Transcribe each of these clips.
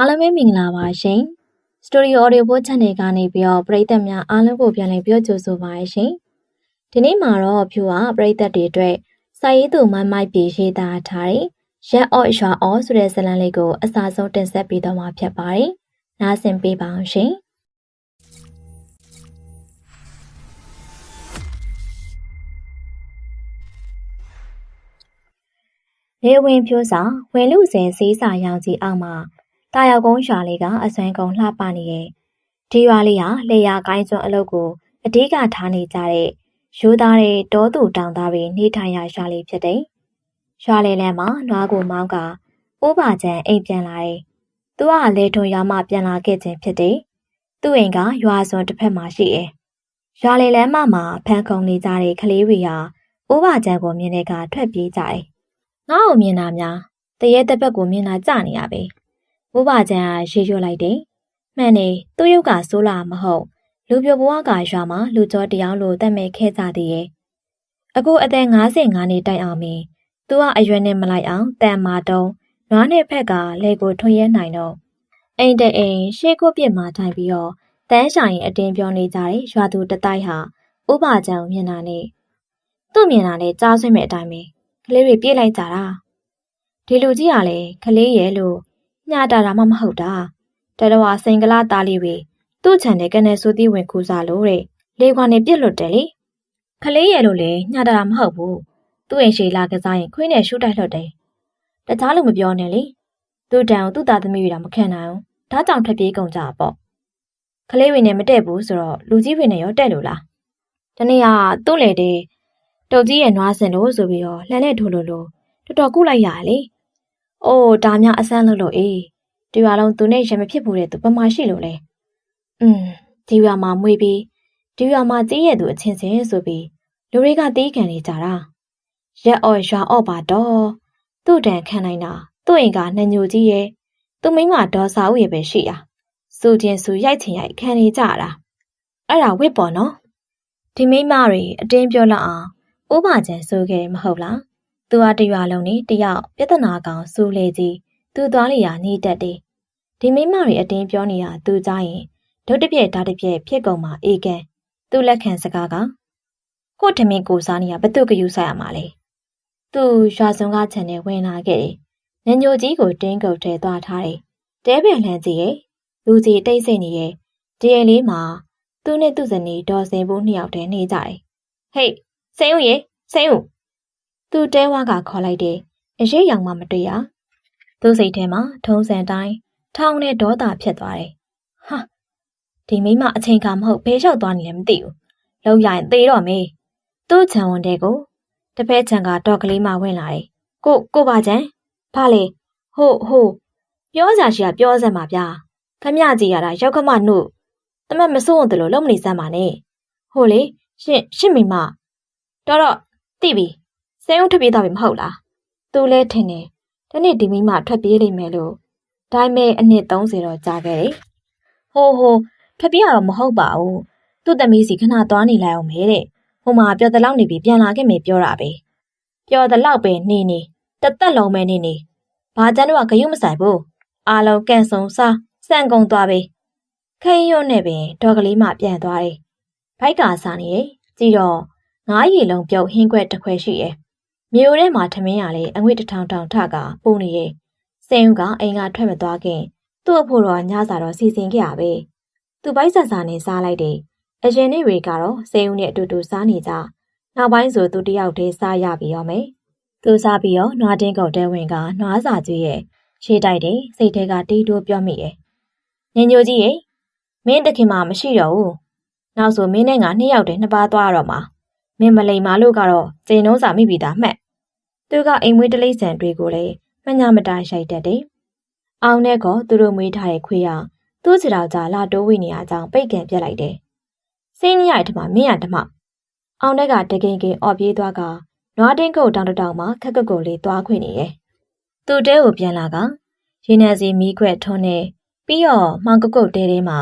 အားလုံးပဲမင်္ဂလာပါရှင်။ Studio Audio Book Channel ကနေပြီးတော့ပရိသတ်များအားလုံးကိုပြန်လည်ပြောကြဆိုပါရရှင်။ဒီနေ့မှာတော့ဖြူကပရိသတ်တွေအတွက်စာရေးသူမမိုက်ပြေရေးသားထားတဲ့ရက်အော့ရွာအော့ဆိုတဲ့ဇာတ်လမ်းလေးကိုအစားဆုံးတင်ဆက်ပေးတော့မှာဖြစ်ပါတယ်။နားဆင်ပေးပါအောင်ရှင်။လေဝင်ဖြိုးစာဝင်လူစဉ်စီးစာရောင်ကြီးအောက်မှာ တာယောက်ကုန်းရွာလေးကအစွမ်းကုန်လှပနေရဲ့ဒီရွာလေးဟာလေယာကိုင်းကျွန်းအလုပ်ကိုအဓိကထားနေကြတဲ့ရိုးသားတဲ့တောသူတောင်သားတွေနေထိုင်ရာရွာလေးဖြစ်တယ်။ရွာလေးလမ်းမှာနွားကိုမောင်းကဥပါချံအိမ်ပြန်လာတယ်။သူကလေထုံရွာမှပြန်လာခဲ့ခြင်းဖြစ်တယ်။သူ့အိမ်ကရွာစွန်တစ်ဖက်မှာရှိတယ်။ရွာလေးလမ်းမမှာဖန်ခုံနေကြတဲ့ကလေးတွေဟာဥပါချံကိုမြင်တဲ့ကထွက်ပြေးကြတယ်။ငါ့ကိုမြင်တာများတရေတစ်ပတ်ကိုမြင်တာကြနေရပဲ။ မိုးပါချမ်းကရေရွတ်လိုက်တယ်။မှန်နေသူ့ရုပ်ကဆိုးလာမဟုတ်လူပြိုဘဝကရွာမှာလူကြောတယောက်လိုတတ်မဲ့ခဲ့ကြသေးရဲ့။အခုအသက်55နှစ်တိုင်အောင်မင်းသူကအရွယ်နဲ့မလိုက်အောင်တန်မာတုံးနွားနဲ့ဖက်ကလေကိုထွန်ရဲနိုင်တော့အိမ်တဲ့အိမ်ရှေးကိုပြစ်မှာထိုင်ပြီးတော့တန်းဆိုင်အတင်းပြောနေကြတဲ့ရွာသူတတိုက်ဟာဥပါချံကိုမြင်တာနဲ့သူ့မြင်တာနဲ့ကြားဆွေးမဲ့အတိုင်းပဲကလေးတွေပြေးလိုက်ကြတာဒီလူကြီးကလည်းကလေးရဲ့လို့ ညတာတာမှမဟုတ်တာတရဝါစိန်ကလာသားလေးတွေသူ့ခြံနဲ့ကနေဆိုသီးဝင်ကူစားလို့တဲ့လေခွာနေပြစ်လွတ်တယ်လေခလေးရဲ့လို့လေညတာတာမဟုတ်ဘူးသူ့အိမ်ရှိလာကစားရင်ခွေးနဲ့ရှူတိုက်လွတ်တယ်တခြားလူမပြောနဲ့လေသူ့တန်ကိုသူ့သားသမီးတွေတော့မခံနိုင်ဘူးဒါကြောင့်ထွက်ပြေးကုန်ကြပေါ့ခလေးတွေနဲ့မတက်ဘူးဆိုတော့လူကြီးတွေနဲ့ရောတက်လို့လားတနေ့ကသူ့လေတဲ့တုတ်ကြီးရဲ့နွားစင်လို့ဆိုပြီးတော့လှန်နဲ့ထိုးလို့လို့တော်တော်ကုလိုက်ရလေ။ အိုးဒါများအဆန်းလို့လို့အေးဒီရွာလုံးသူနဲ့ရမဖြစ်ဘူးတဲ့သူပမာရှိလို့လေ။อืมဒီရွာမှာမွေပြီးဒီရွာမှာကြီးရဲ့သူအချင်းချင်းဆိုပြီးလူတွေကတီးခံနေကြတာ။ရက်အော်ရွာအော့ပါတော့သူ့တန်ခံနိုင်တာသူ့အိမ်ကနှညိုကြီးရဲ့သူ့မိမဒေါ်စာဦးရဲ့ပဲရှိတာ။စူချင်းစူရိုက်ချင်ရိုက်ခံနေကြတာ။အဲ့ဒါဝစ်ပေါ်နော်။ဒီမိမတွေအတင်းပြောလောက်အောင်ဥပချံဆိုခဲ့မဟုတ်လား သူဟာတရွာလုံးနဲ့တယောက်ပြဿနာကောင်စူးလေကြီးသူသွားလျာနေတတ်တယ်ဒီမိမတွေအတင်းပြောနေတာသူကြားရင်ဒုတ်တပြက်ဓာတ်တပြက်ဖြစ်ကုန်မှာအေကန်သူ့လက်ခံစကားကကိုထမင်းကိုစားနေရဘသူကယူဆိုင်ရမှာလဲသူရွာစုံကခြံနဲ့ဝင်လာခဲ့တယ်ညညိုကြီးကိုတင်းကုတ်ထဲသွားထားတယ်တဲပြန်လှမ်းကြည့်ရဲ့လူကြီးတိတ်ဆိတ်နေရဲ့ဒီအိမ်လေးမှာသူနဲ့သူ့ဇနီးဒေါ်စင်ဖို့နှစ်ယောက်တည်းနေကြတယ်ဟေးစိန်ဦးရေစိန်ဦး သူတဲဝါကခေါ်လိုက်တယ်အရေးရောင်မှမတွေ့ရသူ့စိတ်ထဲမှာထုံးစံတိုင်းထောင်းနဲ့ဒေါသဖြစ်သွားတယ်ဟာဒီမိမအချိန်ကမဟုတ်ဘဲလျှောက်သွားနေလည်းမသိဘူးလောက်ရရင်သေတော့မေးသူ့ခြံဝန်တဲ့ကိုတပည့်ခြံကတော့ကလေးမှဝင်လာတယ်ကိုကိုပါချံဘာလဲဟိုဟိုပြောစရာရှိကပြောစမ်းပါဗျာခမကြီးရတာရောက်ခမနှုတ်တမက်မစိုးတယ်လို့လုံမနေစမ်းပါနဲ့ဟိုလေရှင့်ရှင့်မိမတော်တော့သိပြီ စိန်ုံထွက်ပြေးသွားပြီမဟုတ်လားသူလဲထင်တယ်တနေ့ဒီမိမထွက်ပြေးလိမ့်မယ်လို့ဒါပေမဲ့အနှစ်30တော့ကြာခဲ့တယ်ဟိုဟိုထွက်ပြေးရတော့မဟုတ်ပါဘူးသူ့သမီးစီခဏသွားနေလိုက်အောင်မဲတဲ့ဟိုမှာပျော်တလောက်နေပြီပြန်လာခဲ့မယ်ပြောတာပဲပျော်တလောက်ပဲနေနေတသက်လုံးပဲနေနေဘာကျန်းတော့ဂယုမဆိုင်ဘူးအားလုံးကန်ဆုံစားစံကုန်သွားပြီခင်းရွနဲ့ပင်ဒေါ်ကလေးမှပြန်သွားတယ်ဘိုက်ကစားနေကြည့်တော့ငားရီလုံးပြုတ်ဟင်းခွက်တစ်ခွက်ရှိရဲ့ မြို့ထဲမှာထမင်းရလေအငွေ့တထောင်ထောင်ထကပုံနေရဲ့စိန်ဦးကအိမ်ကထွက်မသွားခင်သူ့အဖို့တော့ညစာတော့စီစဉ်ခဲ့ရပဲသူပိုက်ဆန်စာနဲ့စားလိုက်တယ်အရင်နေ့တွေကတော့စိန်ဦးနဲ့အတူတူစားနေကြနောက်ပိုင်းဆိုသူတယောက်တည်းစားရပြီးရောမယ်သူစားပြီးတော့နွားတင်းကုန်တဲဝင်ကနွားစာကျွေးရဲ့ရှေးတိုက်တယ်စိတ်ထဲကတီးတိုးပြောမိရဲ့ညညိုကြီးရဲ့မင်းတခင်မှမရှိတော့ဘူးနောက်ဆိုမင်းနဲ့ငါနှစ်ယောက်တည်းနှစ်ပါးသွားတော့မှာ မင်းမလိမ်မာလို့ကတော့ကျင်းနှုံးစာမိပြီသားမှတ်သူကအိမ်မွေးတလိမ့်ဆန်တွေကိုလည်းမညာမတာရိုက်တတ်တယ်။အောင်နဲ့ကသူတို့မွေးထားတဲ့ခွေးရသူ့စတောင်ကြလာတိုးဝိနေရကြောင်းပိတ်ကန်ပြက်လိုက်တယ်။စိင်းညရိုက်ထမမင်းရထမအောင်တဲ့ကတကင်ကင်အော်ပြေးသွားကနွားတင်းကုတ်တောင်တောင်မှာခက်ခက်ကိုလေးသွားခွင့်နေရဲ့။သူ့တဲကိုပြန်လာကရင်းနေစီမီးခွက်ထုံးနေပြီးတော့မောင်ကုတ်ကုတ်တဲထဲမှာ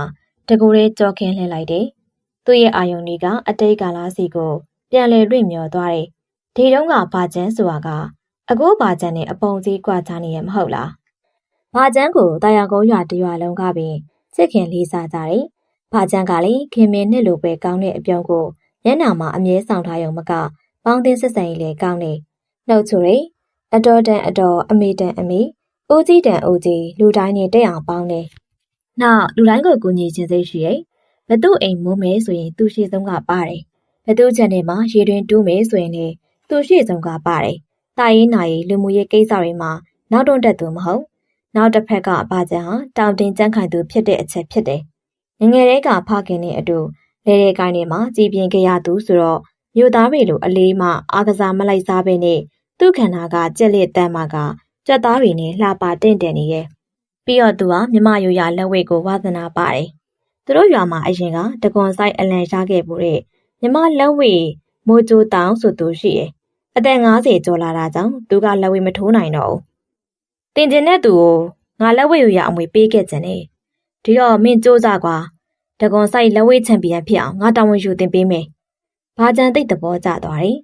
တကူလေးကြောခင်းလှည့်လိုက်တယ်။သူ့ရဲ့အာယုန်ကြီးကအတိတ်ကာလစီကို ပြန်လဲလွင့်မျောသွားတယ်။ဒီတုန်းကဘာကျန်းဆိုတာကအခုဘာကျန်းနဲ့အပုံကြီးကွာချနေရမဟုတ်လား။ဘဘာကျန်းကိုတာယာကုန်းရွာတရွာလုံးကပင်ချစ်ခင်လေးစားကြတယ်။ဘာကျန်းကလည်းခင်မင်းနှစ်လိုပဲကောင်းတဲ့အပြုံးကိုမျက်နှာမှာအမြဲဆောင်ထားရုံမကပေါင်းတင်ဆက်ဆံရေးလည်းကောင်းနေ။နှုတ်ချူရိအတော်တန်အတော်အမေတန်အမေဦးကြီးတန်ဦးကြီးလူတိုင်းနဲ့တက်အောင်ပေါင်းနေ။နောက်လူတိုင်းကိုကူညီခြင်းစိတ်ရှိရဲ့။ဘသူ့အိမ်မိုးမယ်ဆိုရင်သူရှိဆုံးကပါတယ်။ ဘသူ့ချန်နယ်မှာရေတွင်တူးမယ်ဆိုရင်လည်းသူရှိဆုံးကပါတယ်။တာရေးနာရေးလူမှုရေးကိစ္စတွေမှာနောက်တွန့်တက်သူမဟုတ်။နောက်တစ်ဖက်ကဘာကျန်ဟာတောင်တင်ကြမ်းခိုင်သူဖြစ်တဲ့အချက်ဖြစ်တယ်။ငငယ်လေးကဖခင်နဲ့အတူလေလေကိုင်းထဲမှာကြည်ပြင်းကြရသူဆိုတော့မြို့သားတွေလိုအလေးမှအာကစားမလိုက်စားပဲနဲ့သူ့ခန္ဓာကကြက်လက်တန်းမှာကကြက်သားတွေနဲ့လှပတင့်တယ်နေရဲ့ပြီးတော့သူဟာမြမရိုရလက်ဝဲကိုဝါသနာပါတယ်သူတို့ရွာမှာအရင်ကတကွန်ဆိုင်အလံရခဲ့မှုတဲ့ မြမလက်ဝဲမိုးကြိုးတောင်ဆိုသူရှိရဲ့အသက်50ကျော်လာတာကြောင့်သူကလက်ဝဲမထိုးနိုင်တော့ဘူးတင်ကျင်တဲ့သူကိုငါလက်ဝဲရိုရအမွေပေးခဲ့ခြင်းနဲ့ဒီတော့မင်းစူးစမ်းကွာတကွန်ဆိုင်လက်ဝဲချန်ပီယံဖြစ်အောင်ငါတာဝန်ယူတင်ပေးမယ်ဘာကြံသိတဲ့သဘောကျသွားတယ်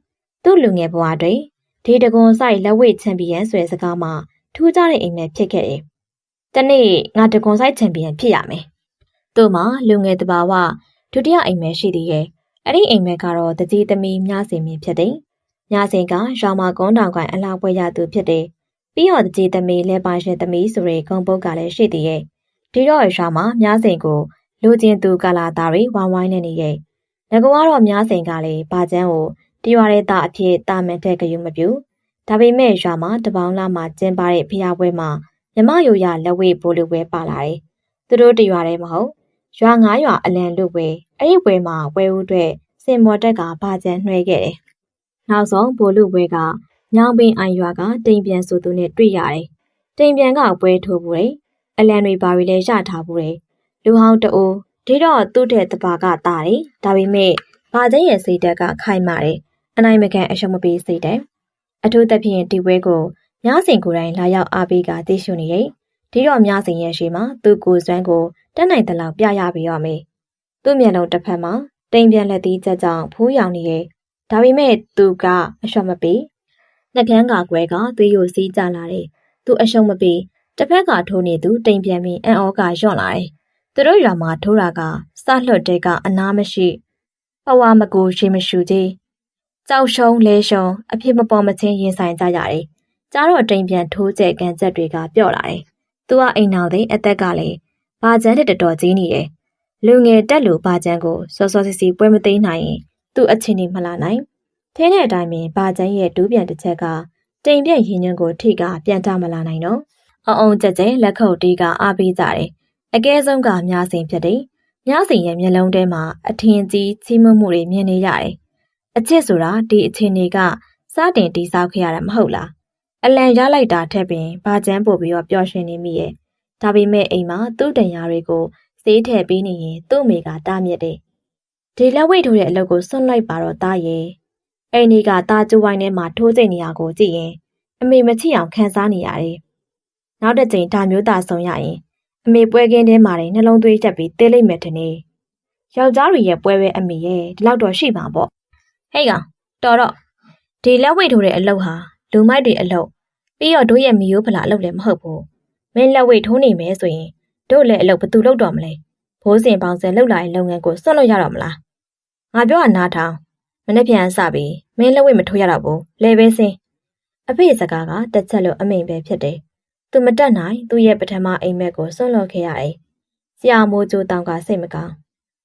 သူ့လူငယ်ဘဝတွင်ဒီတကွန်ဆိုင်လက်ဝဲချန်ပီယံဆိုတဲ့စကားမှာထူးခြားတဲ့အိမ်မက်ဖြစ်ခဲ့တယ်။တနေ့ငါတကွန်ဆိုင်ချန်ပီယံဖြစ်ရမယ်။သူ့မှာလူငယ်တဘာဝဒုတိယအိမ်မက်ရှိသေးရဲ့။ အဲ့ဒီအိမ်မက်ကတော့တကြီးသမီးမြစင်မြင့်ဖြစ်တယ်။မြစင်ကရွာမှာကုန်းတောင်ကွိုင်အလားပွဲရသူဖြစ်တယ်။ပြီးတော့တကြီးသမီးလဲပါရှင်သမီးဆိုတဲ့ဂုံပုတ်ကလည်းရှိသေးရဲ့။ဒီတော့ရွာမှာမြစင်ကိုလူချင်းသူကလာသားတွေဝိုင်းဝိုင်းနေနေရဲ့။ငကောကတော့မြစင်ကလည်းဘာကျန်းကိုတရွာတဲ့သားအဖြစ်တာမန်တဲ့ကြယူမပြူ။ဒါပေမဲ့ရွာမှာတပေါင်းလာမှကျင်းပတဲ့ဖျားပွဲမှာမြမယိုရလက်ဝဲဘိုးလူပွဲပါလာတယ်။သူတို့တရွာတည်းမဟုတ်ရွာငါးရွာအလံလူပွဲ အဲ့ဒီပွဲမှာပွဲဦးအတွက်စင်မော်တက်ကဘာကျန်နှွှဲခဲ့တယ်။နောက်ဆုံးဘိုလ်လူပွဲကညောင်ပင်အိုင်ရွာကတိမ်ပြန်ဆိုသူနဲ့တွေ့ရတယ်။တိမ်ပြန်ကပွဲထိုးဘူးတယ်။အလံတွေဘာတွေလဲရထားဘူးတယ်။လူဟောင်းတအိုးဒီတော့သူ့တဲ့တပါကတာတယ်။ဒါပေမဲ့ဘာကျင်းရဲ့စိတ်တက်ကခိုင်မာတယ်။အနိုင်မကန်အရှုံးမပေးစိတ်တယ်။အထူးသဖြင့်ဒီပွဲကိုမြားစင်ကိုယ်တိုင်လာရောက်အားပေးကသိရှိနေရဲ့။ဒီတော့မြားစင်ရဲ့ရှိမှာသူ့ကိုယ်စွမ်းကိုတက်နိုင်တဲ့လောက်ပြရပြီးရမယ်။ သူ့မျက်လုံးတစ်ဖက်မှာတိမ်ပြန်လက်သီးချက်ကြောင့်ဖိုးရောင်နေရဲ့။ဒါပေမဲ့သူကအရှုံးမပေး။နှကန်းကကွဲကသွေးရိုစီးကြလာတယ်။သူအရှုံးမပေး။တစ်ဖက်ကထိုးနေသူတိမ်ပြန်ပြီးအံ့ဩကညွန့်လာတယ်။သူတို့ရွာမှာထိုးတာကစလွတ်တဲကအနာမရှိပဝါမကူရှိမရှိကြီးကြောက်ရှုံးလဲရှုံးအဖြစ်မပေါ်မချင်းရင်ဆိုင်ကြရတယ်။ကြားတော့တိမ်ပြန်ထိုးကျဲကန်ချက်တွေကပျော့လာတယ်။သူကအိမ်နောက်သိအသက်ကလည်းဘာကျန်းတဲ့တော်တော်ကြီးနေတယ်။ လူငယ်တက်လူဘာကျန်းကိုစောစောစီစီပွဲမသိနိုင်ရင်သူ့အချင်းနေမလာနိုင်။ထင်းတဲ့အတိုင်းပင်ဘာကျန်းရဲ့ဒူးပြန်တစ်ချက်ကတိမ်ပြက်ရင်ညွန့်ကိုထိကပြန်တမလာနိုင်တော့။အုံအောင်ကြက်ကြဲလက်ခုပ်တီးကအားပေးကြတယ်။အကဲဆုံးကများစင်ဖြစ်တယ်။များစင်ရဲ့မျက်လုံးထဲမှာအထင်ကြီးချီးမွမ်းမှုတွေမြင်နေရတယ်။အချစ်ဆိုတာဒီအချင်းတွေကစတင်တိဆောက်ခဲ့ရတာမဟုတ်လား။အလံရလိုက်တာထက်ပင်ဘာကျန်းပို့ပြီးတော့ပျော်ရွှင်နေမိရဲ့။ဒါပေမဲ့အိမ်မှာသူ့တန်ရာတွေကို စေးထည့်ပေးနေရင်သူ့မိကတားမြစ်တယ်။ဒီလက်ဝိတ်ထိုးတဲ့အလုပ်ကိုစွန့်လိုက်ပါတော့တားရဲ့။အိမ်ကြီးကတားကျိုးဝိုင်းထဲမှာထိုးစိတ်နေရကိုကြည့်ရင်အမေမချစ်အောင်ခံစားနေရတယ်။နောက်တစ်ချိန်ဒါမျိုးသာဆုံးရရင်အမေပွဲကင်းထဲမှာနှလုံးသွေးတက်ပြီးတေးလိုက်မယ်ထင်နေ။ယောက်ျားတွေရဲ့ပွဲပဲအမေရဲ့ဒီလောက်တော့ရှိမှာပေါ့။ဟဲ့ကောင်တော်တော့ဒီလက်ဝိတ်ထိုးတဲ့အလုပ်ဟာလူမိုက်တွေအလုပ်ပြီးတော့တို့ရဲ့မီယိုးဖလာအလုပ်လည်းမဟုတ်ဘူး။မင်းလက်ဝိတ်ထိုးနေမယ်ဆိုရင် တို့လည်းအလုပ်ဘသူလုပ်တော့မလဲ။ဘိုးစင်ပေါင်းစင်လှုပ်လာတဲ့လုပ်ငန်းကိုစွန့်လို့ရတော့မလား။ငါပြောတာနားထောင်မနေ့ပြန်စပြီးမင်းလက်ဝိတ်မထိုးရတော့ဘူး။လဲပဲစင်းအဖေစကားကတက်ချက်လို့အမိန်ပဲဖြစ်တယ်။သူမတက်နိုင်သူ့ရဲ့ပထမအိမ်မက်ကိုစွန့်လွတ်ခဲ့ရတယ်။ဆရာမိုးကျိုးတောင်ကစိတ်မကောင်း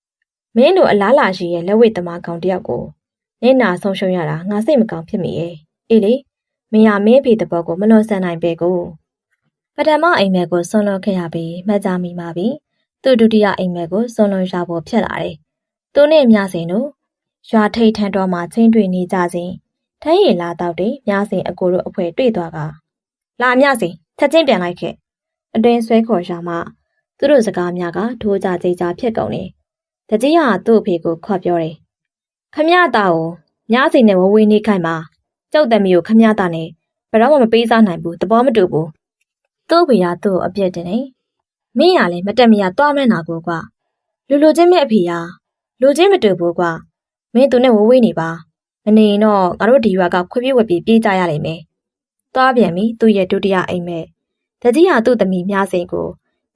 ။မင်းတို့အလားလာရှိရဲ့လက်ဝိတ်သမားကောင်တယောက်ကိုနင်းနာဆုံးရှုံးရတာငါစိတ်မကောင်းဖြစ်မိရဲ့။အေးလေမရမင်းဖေတဘောကိုမလွန်ဆန်နိုင်ပဲကို။ ပထမအိမ်မက်ကိုစွန့်လွတ်ခဲ့ရပြီးမှတ်ကြမိပါပြီ။သူ့ဒုတိယအိမ်မက်ကိုစွန့်လွတ်ရဖို့ဖြစ်လာတယ်။သူနဲ့မြစင်တို့ရွာထိတ်ထန်တော်မှာချင်းတွေ့နေကြစဉ်ထမ်းရည်လာတော့တယ်မြစင်အကိုတို့အဖွဲတွေ့သွားကလာမြစင်ချက်ချင်းပြန်လိုက်ခဲ့အတွင်ဆွဲခေါ်ရှာမှသူတို့စကားများကထိုးကြကြိတ်ကြဖြစ်ကုန်တယ်တကြီးဟာသူ့အဖေကိုခေါ်ပြောတယ်ခမရတာကိုမြစင်နဲ့ဝဝေးနေခိုင်းမှာကျုပ်တမီကိုခမရတာနဲ့ဘယ်တော့မှမပေးစားနိုင်ဘူးသဘောမတူဘူး သူ့ဖေကသူ့ကိုအပြစ်တင်တယ်မင်းရလည်းမတက်မရသွားမနာကိုကွာလူလူချင်းမဲ့အဖေဟာလူချင်းမတူဘူးကွာမင်းသူနဲ့ဝဝေးနေပါမနေရင်တော့ငါတို့ဒီရွာကခွေးပြေးဝက်ပြေးပြေးကြရလိမ့်မယ်။သွားပြန်ပြီသူ့ရဲ့ဒုတိယအိမ်မက်တကြီးဟာသူ့သမီးမြစိန်ကို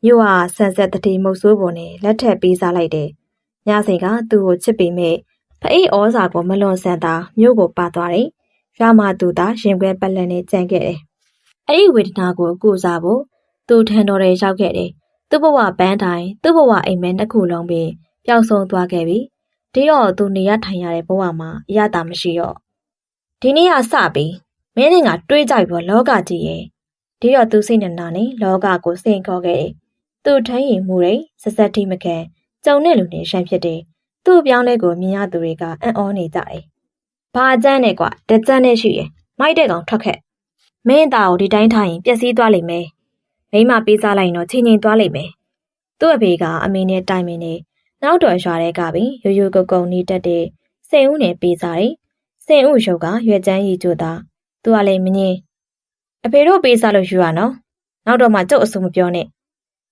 မြို့ဟာဆန်ဆက်တတိမုတ်ဆိုးပေါ်နဲ့လက်ထက်ပေးစားလိုက်တယ်။မြစိန်ကသူ့ကိုချစ်ပေမဲ့ဖအိဩဇာကိုမလွန်ဆန်တာမြို့ကိုပါသွားတယ်။ရွာမှာသူသာရင်ခွဲပလက်နဲ့ကြံခဲ့တယ်။ အဲ့ဒီဝေဒနာကိုကုစားဖို့သူထန်တော်တွေရောက်ခဲ့တယ်။သူ့ဘဝပန်းတိုင်းသူ့ဘဝအိမ်မဲနှစ်ခုလုံးပင်ပျောက်ဆုံးသွားခဲ့ပြီ။ဒီတော့သူနေရထိုင်ရတဲ့ဘဝမှာအရသာမရှိတော့ဒီနေ့ကစပြီးမင်းနဲ့ကတွေးကြိုက်ပြီးလောကကြီးရဲ့ဒီတော့သူစိတ်နဲ့နာနေလောကကိုစိန်ခေါ်ခဲ့တယ်။သူ့ထမ်းရည်မှုတွေဆက်ဆက်ထိမခံကြုံတဲ့လူနဲ့ရှမ်းဖြစ်တယ်။သူ့အပြောင်းလဲကိုမြင်ရသူတွေကအံ့ဩနေကြတယ်။ဘာအကျန်းနဲ့ကွာတကြမ်းနဲ့ရှိရဲ့မိုက်တဲ့ကောင်ထွက်ခဲ့။ မင်းသားကိုဒီတိုင်းထားရင်ပျက်စီးသွားလိမ့်မယ်။မိမပေးစားလိုက်ရင်တော့ချင်းချင်းသွားလိမ့်မယ်။သူ့အဖေကအမေနဲ့တိုင်မင်းနဲ့နောက်တော်ရွာတဲ့ကပင်ရိုးရိုးကုတ်ကုံနေတတ်တဲ့စိန်ဦးနဲ့ပေးစားတယ်။စိန်ဦးရုပ်ကရွက်ချမ်းရည်ကြိုတာသူကလည်းမငင်းအဖေတို့ပေးစားလို့ယူရနော်နောက်တော့မှကျုပ်အဆူမပြောနဲ့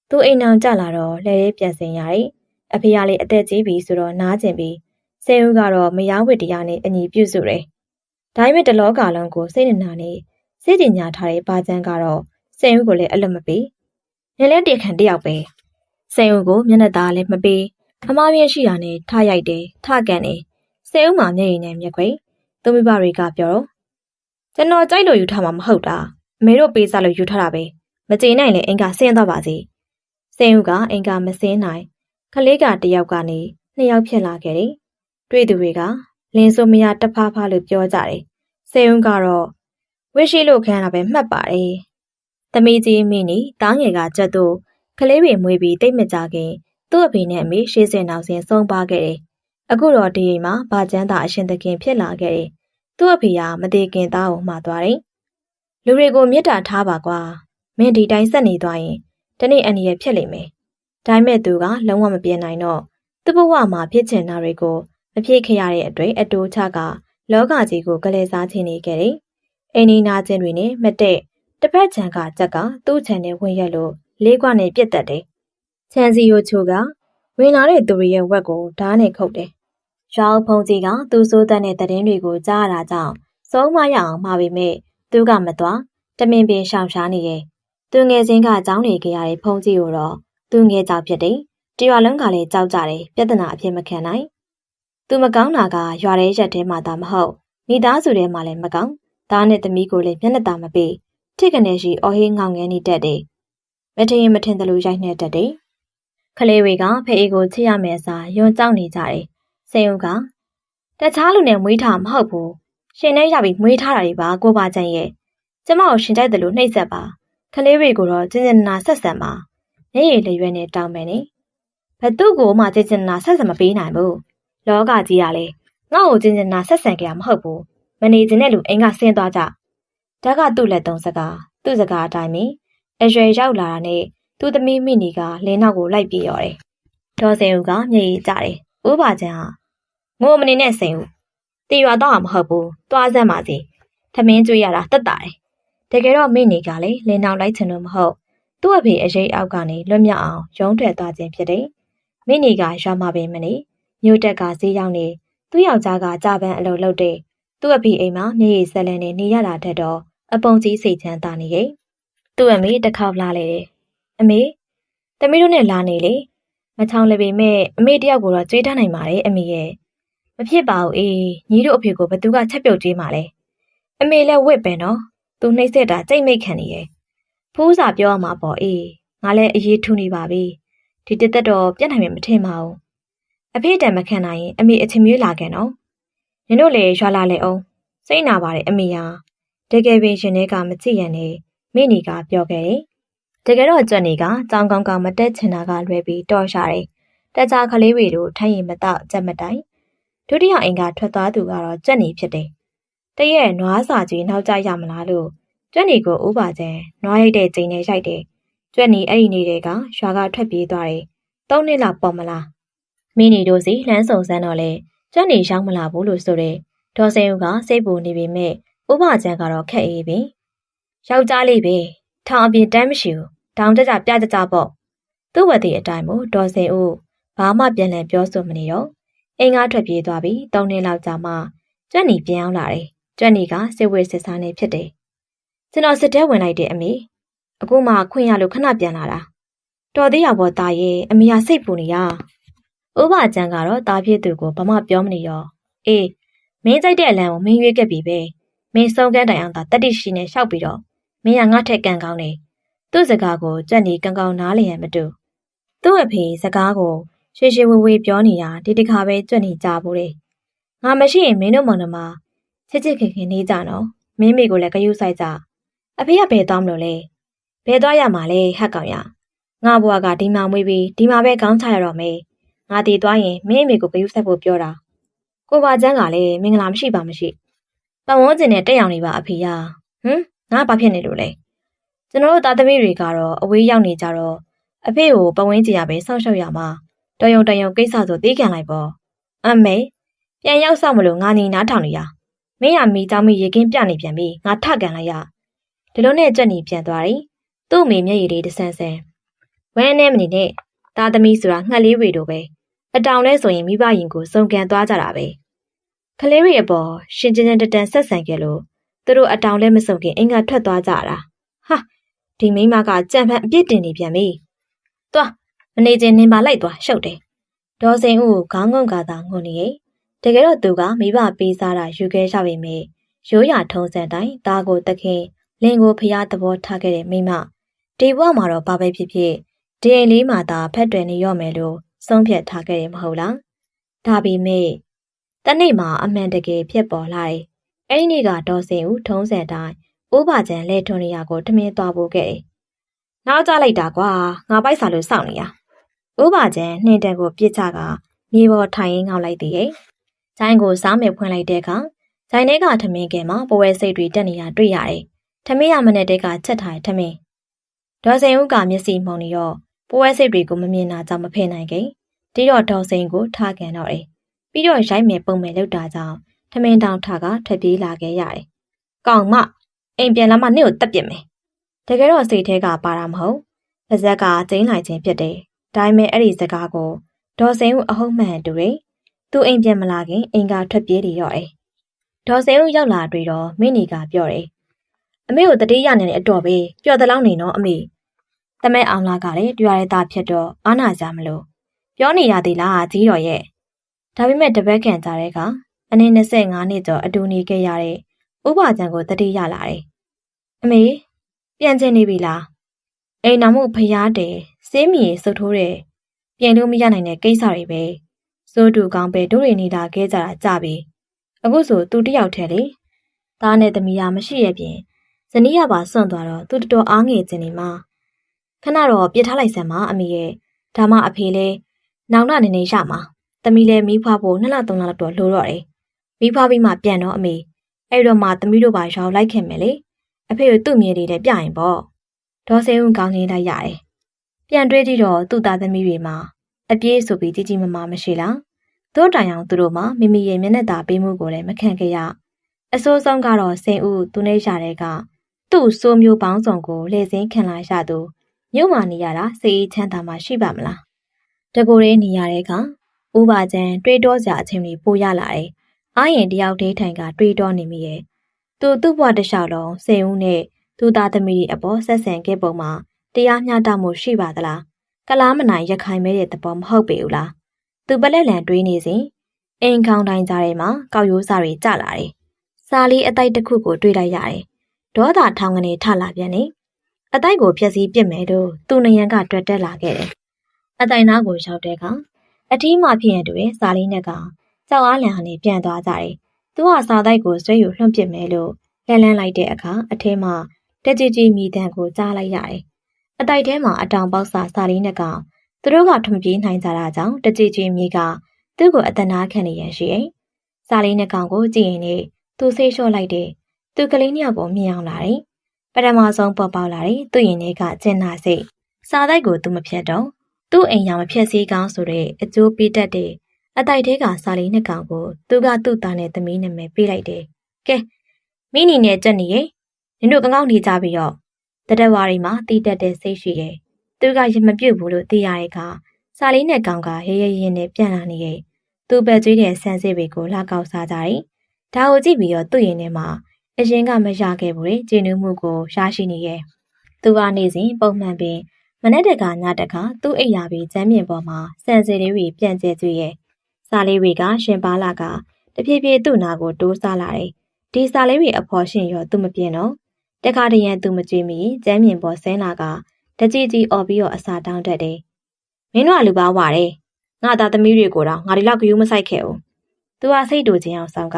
သူအိမ်အောင်ကြလာတော့လဲရဲပြန်စင်ရတယ်အဖေကလည်းအသက်ကြီးပြီဆိုတော့နားကျင်ပြီးဆဲဦးကတော့မယားဝတ်တရားနဲ့အညီပြုစုတယ်ဒါပေမဲ့တလောကလုံးကိုစိတ်နနာနဲ့ စိတ်တင်ညာထားတဲ့ပါကျန်းကတော့ဆဲဦးကိုလည်းအလွတ်မပေးနည်းလဲတည်ခံတယောက်ပဲဆဲဦးကိုမျက်နှာသားလည်းမပေးအမားပြင်းရှိတာနဲ့ထရိုက်တယ်ထကန်တယ်ဆဲဦးမှာမျက်ရည်နဲ့မျက်ခွေသူမိဘတွေကပြောတော့ကျွန်တော်ကြိုက်လို့ယူထားမှာမဟုတ်တာအမေတို့ပေးစားလို့ယူထားတာပဲမကြေနိုင်လေအင်္ဂါဆင်းသွားပါစေစင်ဦးကအင်္ဂါမစင်းနိုင်ခလေးကတယောက်ကနေနှစ်ယောက်ဖြစ်လာခဲ့တယ်တွေ့သူတွေကလင်းစိုးမရတဖားဖားလို့ပြောကြတယ်စင်ဦးကတော့ ဝိရှိလို့ခန်းတာပဲမှတ်ပါတယ်သမီးကြီးမိနီတားငယ်ကကြက်တို့ကလေးတွေမွေးပြီးတိတ်မကြခင်သူ့အဖေနဲ့အမေရှေးစင်နောက်စင်ဆုံးပါခဲ့တယ်အခုတော့ဒီအိမ်မှာဘာကျန်းသာအရှင်သခင်ဖြစ်လာခဲ့တယ်သူ့အဖေကမသေးခင်သားကိုမှားသွားတယ်။လူတွေကိုမေတ္တာထားပါကွာ။မင်းဒီတိုင်းဆက်နေသွားရင်တနေ့အန္တရာယ်ဖြစ်လိမ့်မယ်။ဒါမဲ့သူကလုံးဝမပြေနိုင်တော့သူ့ဘဝမှာဖြစ်ချင်တာတွေကိုမဖြစ်ခဲ့ရတဲ့အတွက်အတိုးချကလောကကြီးကိုကလေးစားချင်နေခဲ့တယ်။ အိနီနာချင်းတွေနဲ့မတဲ့တစ်ဖက်ခြံကကြက်ကသူ့ခြံနဲ့ဝင်ရက်လို့လေးကွနဲ့ပြစ်တက်တယ်။ခြံစီယိုချိုကဝင်လာတဲ့သူတွေရဲ့ဝက်ကိုဓားနဲ့ခုတ်တယ်ရွာဖုံကြီးကသူ့စိုးတတ်တဲ့သတင်းတွေကိုကြားရတာကြောင့်စုံမရအောင်မှာပေမဲ့သူကမသွားတမင်ပင်ရှောင်ရှားနေရဲ့သူငယ်ချင်းကကြောင်းနေကြရတဲ့ဖုံကြီးကိုတော့သူငယ်ကြောက်ဖြစ်တယ်တရွာလုံးကလည်းကြောက်ကြတယ်ပြဿနာအဖြစ်မခံနိုင်သူမကောင်းတာကရွာထဲရက်ထဲမှာသာမဟုတ်မိသားစုထဲမှာလည်းမကောင်း သားနဲ့သမီးကိုလည်းမျက်နှာသာမပေးထိတ်ကနေရှိအော်ဟေးငောင်ငန်းနေတတ်တယ်မထင်ရင်မထင်သလိုရိုက်နှက်တတ်တယ်ခလေးတွေကဖေးကိုချစ်ရမယ်အစားယွန်းကြောက်နေကြတယ်စိန်ဦးကတခြားလူနဲ့မွေးထားမဟုတ်ဘူးရှင်နဲ့ရပြီးမွေးထားတာတွေပါကိုပါချင်ရဲ့ကျမကိုရှင်ကြိုက်တယ်လို့နှိပ်စက်ပါကလေးတွေကိုတော့ကျင်ကျင်နာဆက်ဆံပါနေရည်လရွယ်နဲ့တောင်းမယ်နေဘသူ့ကိုမှကျင်ကျင်နာဆက်ဆံမပေးနိုင်ဘူးလောကကြီးကလည်းငါ့ကိုကျင်ကျင်နာဆက်ဆံကြရမဟုတ်ဘူး မနေခြင်းတဲ့လူအိမ်ကဆင်းသွားကြဓာတ်ကသူ့လက်သုံးစကားသူ့စကားအတိုင်းပဲအရွယ်ရောက်လာတာနဲ့သူ့သမီးမိနီကလင်းနောက်ကိုလိုက်ပြေးရော်တယ်ဒေါ်စင်ဦးကမြေကြီးကြတယ်ဥပါချံဟာငိုမနေနဲ့စိန်ဦးတီရွာတော့မှာမဟုတ်ဘူးသွားစမ်းပါစီသမင်းကျွေးရတာတက်တာတယ်တကယ်တော့မိနေကလည်းလင်းနောက်လိုက်ချင်လို့မဟုတ်သူ့အဖေအရေးအောက်ကနေလွတ်မြောက်အောင်ရုံးထွက်သွားခြင်းဖြစ်တယ်မိနေကရွာမှာပင်မနေမြို့တက်ကဈေးရောက်နေသူ့ယောက်ျားကကြာပန်းအလုပ်လုပ်တဲ့ သူ့အဖေအိမ်မှာမြေရီဆက်လန်းနေနေရတာတဲ့တော့အပုံကြီးစိတ်ချမ်းသာနေရဲ့သူ့အမေတစ်ခေါက်လာလေတယ်အမေသမီးတို့နဲ့လာနေလေမချောင်းလည်းပေမဲ့အမေတယောက်ကိုတော့ကြွေးထားနိုင်ပါတယ်အမေရဲ့မဖြစ်ပါဘူးအေးညီတို့အဖေကိုဘသူကချက်ပြုတ်ကြေးမှာလဲအမေလည်းဝစ်ပဲနော်သူနှိမ့်ဆက်တာကြိတ်မိတ်ခံနေရဲ့ဖူးစာပြောရမှာပေါ့အေးငါလည်းအေးထူနေပါပြီဒီတက်တက်တော့ပြတ်နိုင်မယ်မထင်ပါဘူးအဖေတံမခံနိုင်ရင်အမေအချင်းမျိုးလာကန် နော်နင်တို့လည်းရွာလာလေအောင်စိတ်နာပါတယ်အမေဟာတကယ်ပင်ရှင်တွေကမကြည့်ရနဲ့မိနီကပြောခဲ့တယ်တကယ်တော့ကြွနေကကြောင်ကောင်းကောင်းမတက်ချင်တာကလွယ်ပြီးတော်ရှာတယ်တကြကလေးတွေတို့ထိုင်ရင်မတော့ကြက်မတိုင်ဒုတိယအိမ်ကထွက်သွားသူကတော့ကြက်နေဖြစ်တယ်။တရက်နွားစာကြီးနောက်ကျရမလားလို့ကြက်နေကိုဥပါကျန်နွားရိုက်တဲ့ချိန်နဲ့ရိုက်တယ်။ကြက်နေအဲ့ဒီနေတဲ့ကရွာကထွက်ပြေးသွားတယ်။သုံးနှစ်လောက်ပေါ်မလား။မင်းနေတို့စီလှမ်းစုံစမ်းတော့လေ ကြက်နေရောက်မလာဘူးလို့ဆိုတဲ့ဒေါ်စင်ဦးကစိတ်ပူနေပေမဲ့ဥပါကျန်ကတော့ခက်အေးပြီ။ယောက်ျားလေးပဲထောင်အပြင်တမ်းမရှိဘူး။တောင်ကြကြပြကြကြပေါ့။သူ့ဝတ်ဒီအတိုင်းမို့ဒေါ်စင်ဦးဘာမှပြန်လည်ပြောဆိုမနေတော့အိမ်ကထွက်ပြေးသွားပြီး၃နှစ်လောက်ကြာမှကြွက်နီပြန်အောင်လာတယ်။ကြွက်နီကစစ်ဝေးစစ်စားနေဖြစ်တယ်။ကျွန်တော်စစ်တဲဝင်လိုက်တဲ့အမေအခုမှခွင့်ရလို့ခဏပြန်လာတာတော်သေးရပေါ်ตาရဲ့အမေကစိတ်ပူနေရ ဥပကျန်ကတော့ตาဖြစ်သူကိုဘာမှပြောမနေရောအေးမင်းကြိုက်တဲ့အလံကိုမင်းရွေးခဲ့ပြီပဲမင်းစုံကန်းတိုင်အောင်သာတက်တိရှိနေရှောက်ပြီးတော့မင်းကငါ့ထက်ကန်ကောင်းနေသူ့စကားကိုကြက်နေကန်ကောင်းနားလည်ရမတူသူ့အဖေစကားကိုရှေရှေဝေဝေပြောနေတာဒီတခါပဲကြွနေကြဘူးလေငါမရှိရင်မင်းတို့မောင်နှမချစ်ချစ်ခင်ခင်နေကြနော်မင်းမိကိုလည်းဂယုဆိုင်ကြအဖေကဘယ်သွားမလို့လဲဘယ်သွားရမှာလဲဟက်ကောင်ရငါဘွားကဒီမှာမွေးပြီးဒီမှာပဲကောင်းချရတော့မေ ငါတည်သွားရင်မင်းအမေကိုဂယုဆိုင်ဖို့ပြောတာကိုပါချမ်းကလည်းမင်္ဂလာမရှိပါမရှိပတ်ဝန်းကျင်နဲ့တက်ရောက်နေပါအဖေရဟမ်ငါဘာဖြစ်နေလို့လဲကျွန်တော်တို့သားသမီးတွေကတော့အဝေးရောက်နေကြတော့အဖေကိုပတ်ဝန်းကျင်ရပဲစောင့်ရှောက်ရမှာတော်ယုံတယုံကိစ္စဆိုသိခံလိုက်ပေါ့အမေပြန်ရောက်ဆောင်မလို့ငါနေနားထောင်နေရမင်းရမိသားမိရေကင်းပြနေပြန်ပြီငါထကန်လိုက်ရဒီလိုနဲ့ကြက်နေပြန်သွားတယ်သူ့အမေမျက်ရည်လေးတဆန်းဆန်းဝမ်းနဲ့မနေနဲ့သားသမီးဆိုတာငှက်လေးတွေတို့ပဲ အတောင်လဲဆိုရင်မိဘရင်ကိုစုံကန်သွားကြတာပဲကလေးတွေအပေါ်ရှင်ကျန်းတန်ဆက်ဆံခဲ့လို့သူတို့အတောင်လဲမစုံခင်အင်္ဂါထွက်သွားကြတာဟာဒီမိမကကြံဖန်အပြစ်တင်နေပြန်ပြီသွားမနေချင်းနင်ပါလိုက်သွားရှုပ်တယ်ဒေါ်စိန်ဦးကိုခေါင်းငုံကသာငုံနေရဲ့တကယ်တော့သူကမိဘပေးစားတာယူခဲ့ရပေမယ့်ရိုးရာထုံးစံတိုင်းသားကိုတခင်လင်ကိုဖျားသဘောထားခဲ့တဲ့မိမဒီဘဝမှာတော့ဘာပဲဖြစ်ဖြစ်ဒီအိမ်လေးမှာသာဖက်တွယ်နေရော့မယ်လို့ ဆုံးဖြတ်ထားခဲ့တယ်မဟုတ်လားဒါပေမဲ့တနေ့မှာအမှန်တကယ်ဖြစ်ပေါ်လာတယ်အဲ့ဒီနေ့ကဒေါ်စင်ဦးထုံးစံတိုင်းဥပါကျန်လဲထွန်နေရကိုထမင်းသွားဖို့ခဲ့တယ်နောက်ကြလိုက်တာကွာငါပိုက်စာလို့စောင့်နေရဥပါကျန်နှင်းတန်ကိုပြစ်ချကမြေပေါ်ထိုင်ရင်းငေါက်လိုက်သေးရဲ့။ဂျိုင်းကိုစားမယ်ဖွင့်လိုက်တဲ့အခါဂျိုင်းထဲကထမင်းကဲမှာပဝဲစိတ်တွေတက်နေတာတွေ့ရတယ်။ထမင်းရမနဲ့တဲကချက်ထားတဲ့ထမင်း။ဒေါ်စိန်ဦးကမျက်စိမှုန်နေတော့ ပဝဲစိတ်တွေကိုမမြင်တာကြောင့်မဖယ်နိုင်ခင်။တီတော့ဒေါ်စိန်ကိုထားကန်တော့တယ်။ပြီးတော့ရိုက်မယ်ပုံမယ်လောက်တာကြောင့်ထမင်းတောင်ထကထွက်ပြေးလာခဲ့ရတယ်။ကောင်မအိမ်ပြန်လာမှနင့်ကိုတက်ပြစ်မယ်။တကယ်တော့စိတ်ထဲကပါတာမဟုတ်။ပါဇက်ကကျင်းလိုက်ခြင်းဖြစ်တယ်။ဒါပေမဲ့အဲ့ဒီစကားကိုဒေါ်စိန်ဦးအဟုတ်မှန်တူတယ်။သူအိမ်ပြန်မလာခင်အိမ်ကထွက်ပြေးနေတော့တယ်။ဒေါ်စိန်ဦးရောက်လာတွေ့တော့မင်းနီကပြောတယ်။အမေကိုတတိယနေတဲ့အတော်ပဲပျော်သလောက်နေတော့အမေ။ တမဲအောင်လာကလည်းတွေ့ရတဲ့သားဖြစ်တော့အာနာကြမလို့ပြောနေရသေးလားကြီးတော်ရဲ့။ဒါပေမဲ့တပတ်ခံကြတဲ့ကအနည်း25နှစ်ကျော်အတူနေခဲ့ရတဲ့ဥပါကျန်ကိုတတိယလာတယ်။အမေပြန်ချင်နေပြီလား။အိမ်နာမှုဖျားတယ်စေးမီစုပ်ထိုးတယ်ပြန်လို့မရနိုင်တဲ့ကိစ္စတွေပဲစိုးတူကောင်းပဲတို့တွေနေတာခဲ့ကြတာကြပြီအခုဆိုသူတယောက်ထဲလေသားနဲ့သမီးရမရှိရဲ့ပြင်ဇနီးရပါစွန့်သွားတော့သူတော်တော်အားငယ်ခြင်းနေမှာ ခဏတော့ပြစ်ထားလိုက်စမ်းပါအမေရဲ့ဒါမှအဖေလဲနောင်တနေနေရမှာသမီးလဲမိဖွားဖို့နှစ်လသုံးလလောက်တော့လိုတော့တယ်မိဖွားပြီးမှပြန်တော့အမေအဲ့တော့မှသမီးတို့ပါရောက်လိုက်ခင်မယ်လေအဖေကိုသူ့မြေတွေလည်းပြရင်ပေါ့ဒေါ်စင်းဦးကောင်းနေလိုက်ရတယ်ပြန်တွေးကြည့်တော့သူ့သားသမီးတွေမှာအပြေးဆိုပြီးကြီးကြီးမားမားမရှိလားတို့တိုင်အောင်သူတို့မှမိမိရဲ့မျက်နှာသာပေးမှုကိုလည်းမခံခဲ့ရအဆိုးဆုံးကတော့စင်ဦးသူနဲ့ရတဲ့ကသူ့ဆိုးမျိုးပေါင်းစုံကိုလှည့်စင်းခံလာရသူ မြို့မှာနေရတာစိတ်ချမ်းသာမှရှိပါမလားတကူရဲနေရတဲ့ကဥပါကျန်တွေးတောစရာအချိန်တွေပိုရလာတယ်အားရင်တယောက်တည်းထိုင်ကတွေးတောနေမိရဲ့သူသူ့ဘဝတစ်လျှောက်လုံးစင်ဦးနဲ့သူသားသမီးတွေအပေါ်ဆက်ဆံခဲ့ပုံမှာတရားမျှတမှုရှိပါသလားကလားမနိုင်ရခိုင်မဲတဲ့သဘောမဟုတ်ပေဘူးလားသူပလက်လန်တွေးနေစဉ်အိမ်ခေါင်တိုင်းကြားထဲမှာကောက်ရိုးစာတွေကျလာတယ်စာလေးအတိုက်တစ်ခုကိုတွေးလိုက်ရတယ်ဒေါသထောင်ကနေထလာပြန်နေ အတိုက်ကိုဖြက်စီးပစ်မယ်လို့သူ့နယံကတွက်တက်လာခဲ့တယ်အတိုက်နားကိုရောက်တဲ့အခါအထီးမှဖြစ်ရတူရဲ့စာလေးနဲ့ကကြောက်အားလန်ကနေပြန်သွားကြတယ်သူကစာတိုက်ကိုဆွဲယူလွှင့်ပစ်မယ်လို့လှန်လန်းလိုက်တဲ့အခါအထဲမှာတက်ကြည်ကြည်မိတန်ကိုကြားလိုက်ရတယ်အတိုက်ထဲမှာအတောင်ပေါက်စာစာလေးနဲ့ကသူတို့ကထွန်ပြေးနိုင်ကြတာကြောင့်တကြည်ကြည်မြေကသူ့ကိုအတနာခံနေရရှိရဲ့။စာလေးနဲ့ကောင်ကိုကြည့်ရင်လေသူဆေးလျှော့လိုက်တယ်။သူကလေးနှစ်ယောက်ကိုမြင်အောင်လာတယ်။ ပထမဆုံးပေါ်ပေါက်လာတယ်သူ့ရင်ထဲကကျင်နာစိတ်။စာတိုက်ကိုသူမဖြတ်တော့သူ့အိမ်ရောင်မဖြတ်စည်းကောင်းဆိုတဲ့အကျိုးပေးတတ်တဲ့အတိုက်ထဲကစာလေးနှစ်ကောင်ကိုသူကသူ့သားနဲ့သမီးနာမည်ပေးလိုက်တယ်။ကဲမိနီနဲ့ကြက်နေရဲ့နင်တို့ကောင်းကောင်းနေကြပြီးတော့တတဝါရီမှာတီးတက်တဲ့စိတ်ရှိရဲ့သူကရမပြုတ်ဘူးလို့သိရတဲ့အခါစာလေးနဲ့ကောင်ကရဲရဲရဲနဲ့ပြန်လာနေရဲ့သူ့ပဲကျွေးတဲ့ဆန်းစစ်တွေကိုလှကောက်စားကြတယ်။ဒါကိုကြည့်ပြီးတော့သူ့ရင်ထဲမှာ အရင်ကမရခဲ့ဘူးလေဂျင်းနူးမှုကိုရရှိနေရဲ့သူကနေစဉ်ပုံမှန်ပင်မနေ့တကညတကသူ့အိယာပြီးကျမ်းပြင်ပေါ်မှာစံစီလေးတွေပြန့်ကျဲကျွေရဲ့စာလေးတွေကရှင်ပါလာကတဖြည်းဖြည်းသူ့နာကိုတိုးစားလာတယ်ဒီစာလေးတွေအဖော်ရှင်ရောသူမပြင်းတော့တခါတရံသူမကြွေးမီကျမ်းပြင်ပေါ်ဆင်းလာကတကြည်ကြီးអော်ပြီးတော့အစာတောင်းတတ်တယ်မင်းတို့ကလူပါဝါတယ်ငါသားသမီးတွေကိုတော့ငါဒီလောက်ကြိုးမဆိုင်ခဲ့ဘူးသူကစိတ်တူချင်းအောင်ဆောင်က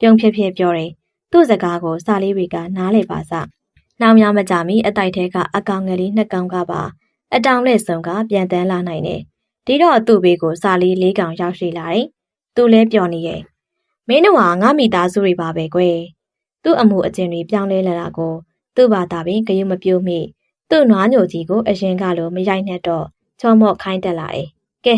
ပြုံဖြက်ဖြက်ပြောတယ် သူ့စကားကိုစာလေးတွေကနားလေပါစ။နောက်များမကြမီအတိုက်ထဲကအကောင်ငယ်လေးနှစ်ကောင်ကပါအတောင်လက်ဆုံးကပြန်တန်းလာနိုင်တယ်။ဒီတော့သူ့ဘေးကိုစာလေးလေးကောင်ရောက်ရှိလာတယ်။သူလဲပျော်နေရဲ့။မင်းတို့ဟာငါမိသားစုတွေပါပဲကွယ်။သူ့အမှုအကျင့်တွေပြောင်းလဲလာတာကိုသူ့ဘာသာပင်ကြရုံမပြိုးမိသူ့နွားညိုကြီးကိုအရင်ကလိုမရိုက်နဲ့တော့ချောမော့ခိုင်းတက်လာတယ်။ကဲ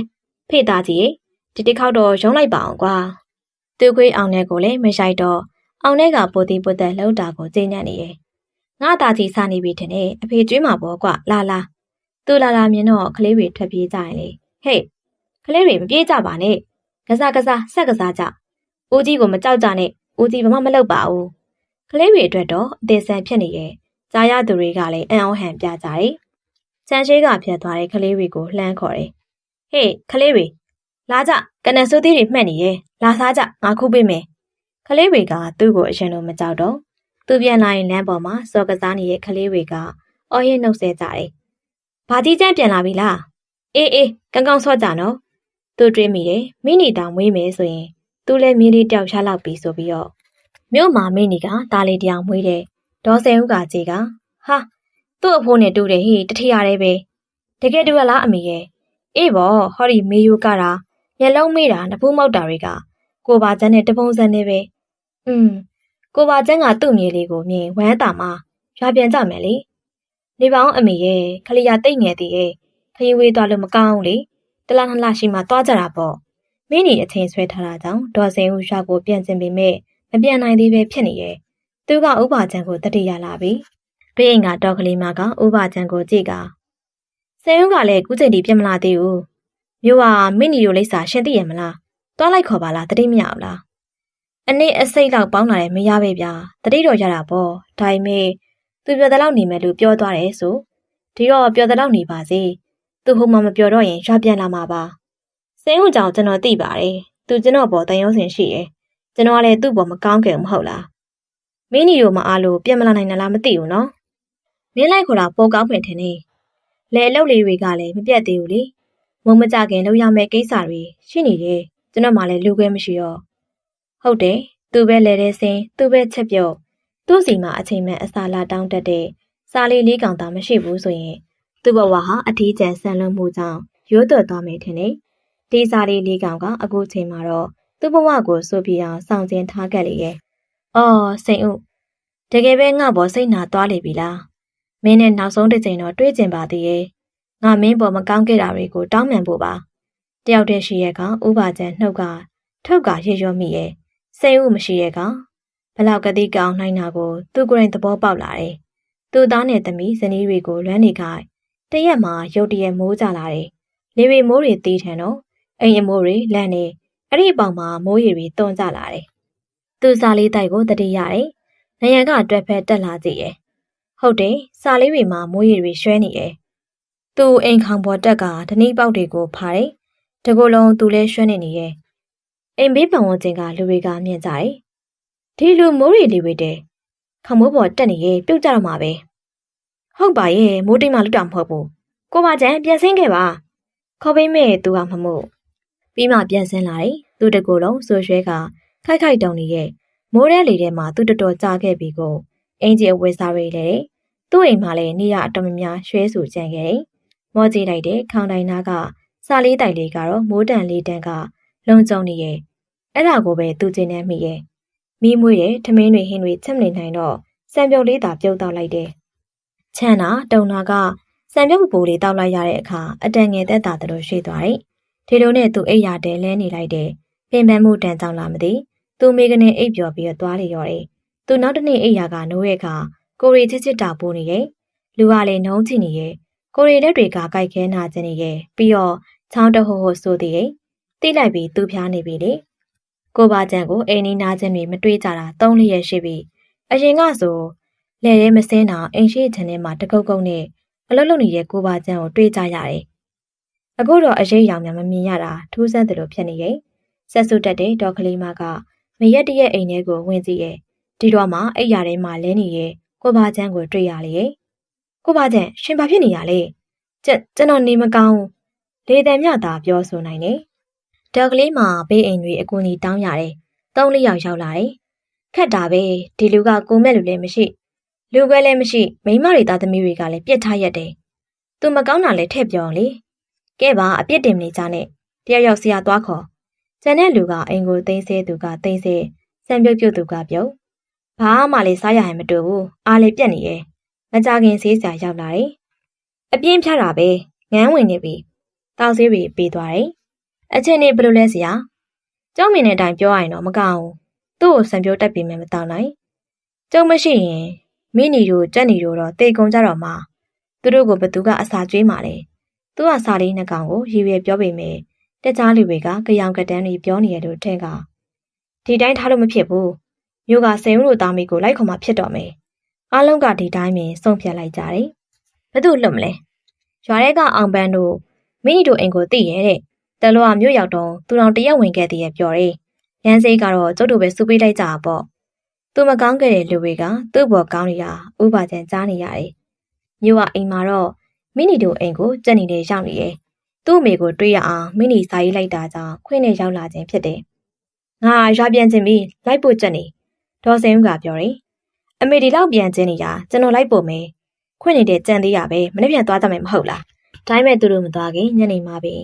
ဖေ့သားကြီးဒီတစ်ခေါက်တော့ရုံးလိုက်ပါအောင်ကွာ။သူ့ခွေးအောင်တဲ့ကိုလည်းမရိုက်တော့ အောင်တဲ့ကပိုတိပုတ်သက်လှုပ်တာကိုကျင်းညံ့နေရဲ့ငါသားကြီးစားနေပြီထင်တယ်အဖေကျွေးမှာပေါ့ကွာလာလာသူလာလာမြင်တော့ကလေးတွေထွက်ပြေးကြရင်လေဟေးကလေးတွေမပြေးကြပါနဲ့ကစားကစားဆက်ကစားကြဦးကြီးကိုမကြောက်ကြနဲ့ဦးကြီးဘာမှမလုပ်ပါဘူးကလေးတွေအတွက်တော့အသေးဆန်ဖြစ်နေရဲ့ကြားရသူတွေကလည်းအံ့ဩဟန်ပြကြတယ်ချန်ရှိကဖြတ်သွားတဲ့ကလေးတွေကိုလှမ်းခေါ်တယ်ဟေးကလေးတွေလာကြကနဆိုးသေးတွေမှတ်နေရဲ့လာစားကြငါခုပေးမယ် ကလေးတွေကသူ့ကိုအရင်လိုမကြောက်တော့သူပြန်လာရင်လမ်းပေါ်မှာစော်ကစားနေတဲ့ကလေးတွေကအော်ရင်နှုတ်ဆက်ကြတယ်။ဘာကြီးကျန်းပြန်လာပြီလား။အေးအေးကောင်းကောင်းဆော့ကြနော်။သူတွေးမိတယ်မိနီတောင်မွေးမယ်ဆိုရင်သူလည်းမင်းလေးတယောက်ရှားလောက်ပြီဆိုပြီးတော့မြို့မှာမိနီကတားလေးတယောက်မွေးတယ်။ဒေါ်စဲဦးကကြေကဟာသူ့အဖိုးနဲ့တူတယ်ဟိတထရရဲပဲ။တကယ်တူရလားအမေရဲ့။အေးဘောဟောဒီမေယိုကတာမျက်လုံးမေးတာနဖူးမောက်တာတွေက ကိုပါကျန်းနဲ့တပုံစံနဲ့ပဲ။อืมကိုပါကျန်းကသူ့မြေလေးကိုမြင်ဝမ်းတာမှရွာပြန်ကြမယ်လေနေပေါင်းအမေရဲ့ခလီယာတိတ်ငယ်သေးရဲ့ခရီးဝေးသွားလို့မကောင်းလေတလားနှလားရှိမှသွားကြတာပေါ့မင်းကြီးအချင်းဆွဲထားတာကြောင့်ဒေါ်စင်ဦးရွာကိုပြန်ကျင်ပေမဲ့မပြန်နိုင်သေးပဲဖြစ်နေရဲ့သူကဥပါချံကိုတတိရလာပြီဘေးအိမ်ကဒေါ်ကလေးမကဥပါချံကိုကြည့်ကစင်ဦးကလည်းခုချိန်ထိပြမလာသေးဘူးမျိုးကမင်းကြီးတို့လိပ်စာရှင်းသိရမလား သွားလိုက်ခေါ်ပါလားတတိမရအောင်လားအနည်းအစိတ်လောက်ပေါင်းလာတယ်မရပဲဗျာတတိတော်ရတာပေါ့ဒါပေမဲ့သူပြောတဲ့လောက်နေမယ်လို့ပြောသွားတယ်ဆိုဒီတော့ပြောတဲ့လောက်နေပါစေသူဟိုမှမပြောတော့ရင်ရွာပြန်လာမှာပါစင်းဟွန်ကြောင့်ကျွန်တော်သိပါတယ်သူကျွန်တော်ပေါ်တန်ရုံးစင်ရှိတယ်ကျွန်တော်ကလည်းသူ့ပေါ်မကောင်းခဲ့ဘူးမဟုတ်လားမင်းညီတို့မအားလို့ပြန်မလာနိုင်လားမသိဘူးနော်မင်းလိုက်ခေါ်တာပိုကောင်းမှင်ထင်နေလဲအလုပ်လေးတွေကလည်းမပြတ်သေးဘူးလေမုံမကြခင်လုပ်ရမယ့်ကိစ္စတွေရှိနေတယ် ကျွန်တော်မှလည်းလူခွဲမရှိတော့ဟုတ်တယ်သူပဲလဲတဲ့စင်သူပဲချက်ပြုတ်သူ့စီမှာအချိန်မှန်အစာလာတောင်းတတ်တဲ့စားလေးလေးကောင်သာမရှိဘူးဆိုရင်သူ့ဘဝဟာအထီးကျန်ဆန်လွန်မှုကြောင့်ရိုးသွက်သွားမယ်ထင်တယ်ဒီစားလေးလေးကောင်ကအခုချိန်မှာတော့သူ့ဘဝကိုစိုးပြအောင်စောင့်ကျဉ်ထားခဲ့လေရဲ့အော်စိန်ဥတကယ်ပဲငါ့ဘောစိတ်နာသွားလေပြီလားမင်းနဲ့နောက်ဆုံးတစ်ချိန်တော့တွေးကျင်ပါသေးရဲ့ငါမင်းပေါ်မကောင်းခဲ့တာတွေကိုတောင်းပန်ဖို့ပါ တယောက်တည်းရှိရဲ့ကောင်ဥပါကျန်နှုတ်ကထုတ်ကရေရောမိရဲ့စိတ်ဥမရှိရဲ့ကောင်ဘလောက်ကတိကောင်နိုင်တာကိုသူကိုယ်တိုင်သဘောပေါက်လာတယ်။သူ့သားနဲ့သမီးဇနီးတွေကိုလွမ်းနေခိုင်းတရက်မှာရုတ်တရက်မိုးကြလာတယ်။လေရီမိုးတွေတီးထန်တော့အိမ်အမိုးတွေလန့်နေအဲ့ဒီအပေါင်မှာမိုးရီတွေတွန်းကြလာတယ်။သူစားလေးတိုက်ကိုတတိရတယ်။နယံကတွက်ဖက်တက်လာကြည့်ရဲ့။ဟုတ်တယ်စားလေးတွေမှာမိုးရီတွေရွှဲနေရဲ့။သူအိမ်ခေါင်ပေါ်တက်ကဓနီးပေါက်တွေကိုဖားတယ်။ တကူလုံးသူလဲရွှဲနေနေရဲ့။အိမ်ဘေးပံဝန်းကျင်ကလူတွေကမြင်ကြတယ်ဒီလိုမိုးရီလေးဝေတဲ့ခမိုးပေါ်တက်နေရဲ့ပြုတ်ကြတော့မှာပဲဟုတ်ပါရဲ့မိုးတိမ်မှလွတ်တာမဟုတ်ဘူးကိုပါကျန်ပြန်ဆင်းခဲ့ပါခေါ်ပေးမဲ့သူကမမို့ပြီးမှပြန်ဆင်းလာတယ်သူတကူလုံးဆိုရွှဲကခိုက်ခိုက်တုံနေရဲ့မိုးရဲလေထဲမှာသူတော်တော်ကြာခဲ့ပြီကိုအင်ဂျီအဝယ်စားရလေသူ့အိမ်မှာလည်းနေရအတော်များများရွှဲဆူကြံခဲ့တယ်မောကြည့်လိုက်တဲ့ခေါင်တိုင်နာက စာလေးတိုင်လေးကတော့မိုးတန်လေးတန်းကလုံကျုံနေရဲ့အဲ့ဒါကိုပဲသူကျင်းနေမိရဲ့မီးမွေးတဲ့ထမင်းတွေဟင်းတွေချက်မနေနိုင်တော့စံပြုတ်လေးသာပြုတ်တော့လိုက်တယ်။ချမ်းနာတုံနာကစံပြုတ်ပူလေးတောက်လိုက်ရတဲ့အခါအတန်ငယ်သက်သာတို့ရှိသွားတယ်။ဒီလိုနဲ့သူအိပ်ရတဲ့လဲနေလိုက်တယ်။ပင်ပန်းမှုတန်ကြောင်လာမသိ။သူမိကနေအိပ်ပျော်ပြီးသွားလေရော်တယ်။သူနောက်တနေ့အိပ်ရကနိုးရဲ့အခါကိုရီချစ်ချစ်တာပိုးနေရဲ့။လူကလည်းနှုံးချနေရဲ့။ကိုရီလက်တွေကကြိုက်ခဲနာခြင်းနေရဲ့။ပြီးတော့ ချောင်းတဟိုဟိုဆိုသေးရဲ့။တိလိုက်ပြီးသူဖျားနေပြီလေ။ကိုပါကျန်ကိုအိမ်နီးနားချင်းတွေမတွေးကြတာ၃လရက်ရှိပြီအရင်ကဆိုလဲရဲမစင်းတော့အိမ်ရှိချန်ထဲမှာတကုတ်ကုတ်နဲ့အလုံးလုံးနေတဲ့ကိုပါချမ်းကိုတွေးကြရတယ်။အခုတော့အရေးရောင်များမမြင်ရတာထူးဆန်းတယ်လို့ဖြစ်နေရဲ့။ဆက်စုတက်တဲ့ဒေါ်ကလေးမကမရက်တရက်အိမ်ထဲကိုဝင်ကြည့်ရဲ့။ဒီတော့မှအိယာထဲမှာလဲနေရဲ့ကိုပါချမ်းကိုတွေ့ရလေရဲ့။ကိုပါချမ်းရှင်ဘာဖြစ်နေရလဲ။ကျကျွန်တော်နေမကောင်း လေတံမြတာပြောဆိုနိုင်တယ်။ဒေါ်ကလေးမဘေးအိမ်တွေအကူအညီတောင်းရတယ်။သုံးလေးယောက်ရောက်လာတယ်။ခက်တာပဲဒီလူကကိုမဲ့လူလည်းမရှိလူခွဲလည်းမရှိမိမတွေသားသမီးတွေကလည်းပြစ်ထားရတယ်။သူမကောင်းတာလည်းထည့်ပြောလေ။ကဲပါအပြစ်တင်နေကြနဲ့တယောက်ယောက်ဆရာသွားခေါ်။ကျန်တဲ့လူကအိမ်ကိုသိမ်းဆဲသူကသိမ်းဆဲစံပြုတ်ပြုတ်သူကပြုတ်။ဘာမှလည်းစားရဟန်မတူဘူး။အားလည်းပြက်နေရဲ့။မကြခင်ဆေးဆရာရောက်လာတယ်။အပြင်းဖြတ်တာပဲငန်းဝင်နေပြီ။ တောက်ဆေးတွေပေးသွားတယ်။အချင်းနေဘယ်လိုလဲဆရာ။ကျောင်းမင်းတဲ့အတိုင်းပြောရရင်တော့မကောင်းဘူး။သူ့ကိုစံပြုတ်တက်ပြီးမှမတောင်းနိုင်။ကျုံမရှိရင်မိနီတို့ကြက်နီတို့တော့တေကုံကြတော့မှသူတို့ကိုဘသူကအစာကျွေးမှလဲသူကစာလေးနှစ်ကောင်ကိုရည်ရွယ်ပြောပေမဲ့တခြားလူတွေကကြောင်ကတန်းတွေပြောနေရလို့ထင်ကဒီတိုင်းထားလို့မဖြစ်ဘူးမြို့ကစိန်ဦးတို့သားမိကိုလိုက်ခေါ်မှဖြစ်တော့မယ်အားလုံးကဒီတိုင်းပင်ဆုံးဖြတ်လိုက်ကြတယ်ဘသူလွတ်မလဲရွာထဲကအောင်ပန်းတို့ မိနီတို့အိမ်ကိုသိရဲတဲ့တလောကမြို့ရောက်တော့သူတော်တရက်ဝင်ခဲ့တည်းရပြောတယ်ရန်စိတ်ကတော့ကျုပ်တို့ပဲစူပေးလိုက်ကြတာပေါ့သူမကောင်းခဲ့တဲ့လူတွေကသူ့ဘော်ကောင်းနေတာဥပါချံကြားနေရတယ်။မြို့ကအိမ်မှာတော့မိနီတို့အိမ်ကိုကြက်နေတဲ့ရောက်နေရဲ့။သူ့အမေကိုတွေ့ရအောင်မိနီစာရေးလိုက်တာကြောင့်ခွင့်နဲ့ရောက်လာခြင်းဖြစ်တယ်။ငါရွာပြန်ခြင်းပြီးလိုက်ဖို့ကြက်နေ။ဒေါ်စင်ဦးကပြောတယ်။အမေဒီလောက်ပြန်ခြင်းနေတာကျွန်တော်လိုက်ဖို့မယ်။ခွင့်နေတဲ့ကြံသေးရပဲမနေ့ပြန်သွားကြမယ်မဟုတ်လား။ ဒါပေမဲ့သူတို့မသွားခင်ညနေမှပဲ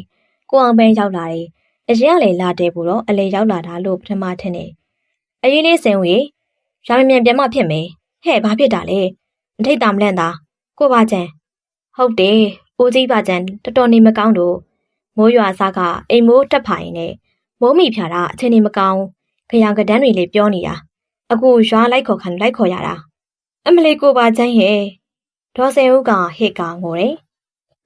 ကိုအောင်ပန်းရောက်လာတယ်။အရင်ကလည်းလာတယ်ဘူးတော့အလေရောက်လာတာလို့ပထမထင်တယ်။အရင်လေးစင်ဦးရမမြန်ပြန်မှဖြစ်မယ်ဟဲ့ဘာဖြစ်တာလဲမထိတ်တာမလန့်တာကိုပါချံဟုတ်တယ်ဦးကြီးပါချံတော်တော်နေမကောင်းတော့မိုးရွာစားကအိမ်မိုးတက်ဖာရင်နဲ့မိုးမိဖြာတာအချိန်နေမကောင်းခရံကဒန်းတွေလေးပြောနေတာအခုရွာလိုက်ခေါ်ခံလိုက်ခေါ်ရတာအမလေးကိုပါချံရဲ့ဒေါ်စင်ဦးကဟစ်ကငိုတယ်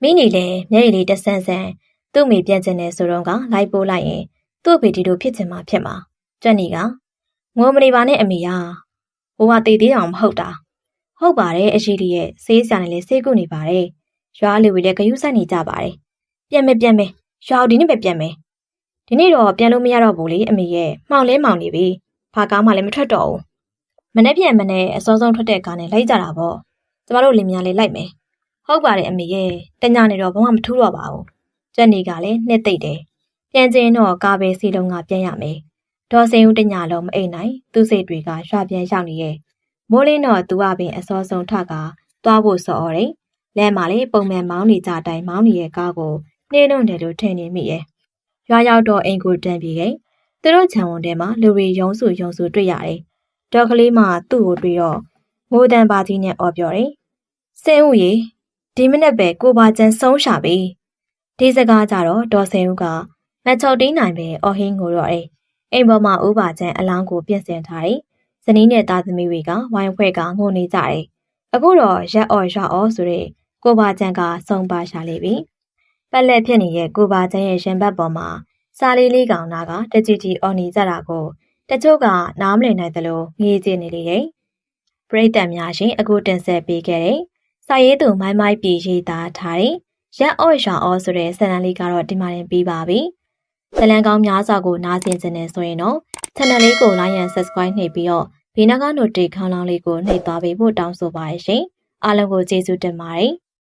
မိနေလေမျက်ရည်လေးတဆန်းဆန်းသူ့မိပြန်ကျင်နေဆိုတော့ကလိုက်ပိုးလိုက်ရင်သူ့ဖေဒီတို့ဖြစ်ချင်မှဖြစ်မှာကြက်နေကငိုမနေပါနဲ့အမေယာဘိုးကတည်သေးအောင်မဟုတ်တာဟုတ်ပါတယ်အရှိလေးရဲ့ဆေးဆရာနဲ့လည်းဆေးကုနေပါတယ်ရွာလူတွေလည်းဂယုဆိုင်နေကြပါတယ်ပြန်မယ်ပြန်မယ်ရွာဒီနေ့ပဲပြန်မယ်ဒီနေ့တော့ပြန်လို့မရတော့ဘူးလေအမေရဲ့မှောင်လဲမှောင်နေပြီဖာကားမှလည်းမထွက်တော့ဘူးမနေ့ပြန်မနေ့အစောဆုံးထွက်တဲ့ကားနဲ့လိုက်ကြတာပေါ့ကျမတို့လင်မယားလေးလိုက်မယ် ဟုတ်ပါတယ်အမေရဲ့တညာနေတော့ဘုံကမထူးတော့ပါဘူးကျက်နေကလည်းနှစ်သိမ့်တယ်ပြန်ကျင်းတော့ကားပဲစီလုံးကပြန်ရမယ်ဒေါ်စင်ဦးတညလုံးမအိမ်နိုင်သူ့စိတ်တွေကရွှပြန်ရောက်နေရဲ့မိုးလင်းတော့သူကပင်အစောဆုံးထကသွားဖို့စော်ဩတယ်။လဲမှာလေပုံမှန်မောင်းနေကြတိုင်းမောင်းနေတဲ့ကားကိုနှင်းလုံးတယ်လို့ထင်နေမိရဲ့။ရွာရောက်တော့အိမ်ကိုတန်းပြေခဲ့။သူတို့ခြံဝန်ထဲမှာလူတွေယုံစုယုံစုတွေ့ရတယ်။ဒေါ်ကလေးမှသူ့ကိုတွေ့တော့ငိုတန်ပါကြီးနဲ့អော်ပြောတယ်။စင်ဦးရေ ဒီမနေ့ပဲကိုပါကျန်ဆုံးရှာပြီ။ဒီစကားကြတော့ဒေါ်စင်ဦးကမချော်တင်းနိုင်ပဲအော်ဟင်းငိုတော့တယ်။အိမ်ပေါ်မှာဥပါကျန်အလောင်းကိုပြင်ဆင်ထားတယ်။ဇနီးနဲ့သားသမီးတွေကဝိုင်းဖွဲ့ကငိုနေကြတယ်။အခုတော့ရက်အော်ရက်အော်ဆိုတဲ့ကိုပါကျန်ကစုံပါရှာလေပြီ။ပက်လက်ဖြစ်နေတဲ့ကိုပါကျန်ရဲ့ရင်ဘတ်ပေါ်မှာစားလေးလေးကောင်နာကတကြည်ကြည်အော်နေကြတာကိုတချို့ကနားမလည်နိုင်သလိုငေးကြည့်နေလေတယ်။ပရိသတ်များရှင်အခုတင်ဆက်ပေးခဲ့တဲ့ စာရေးသူမိုင်းမိုင်းပြည်ရေးသားထားတဲ့ရက်အော့ရက်အော်ဆိုတဲ့ဇာတ်လမ်းလေးကတော့ဒီမှာတင်ပြီးပါပြီ။ဇလံကောင်းများစွာကိုနားဆင်ခြင်းနဲ့ဆိုရင်တော့ channel လေးကို like and subscribe နှိပ်ပြီးတော့ဘေးနားက notification ခေါင်းလောင်းလေးကိုနှိပ်သွားပေးဖို့တောင်းဆိုပါရရှင်အားလုံးကိုကျေးဇူးတင်ပါတယ်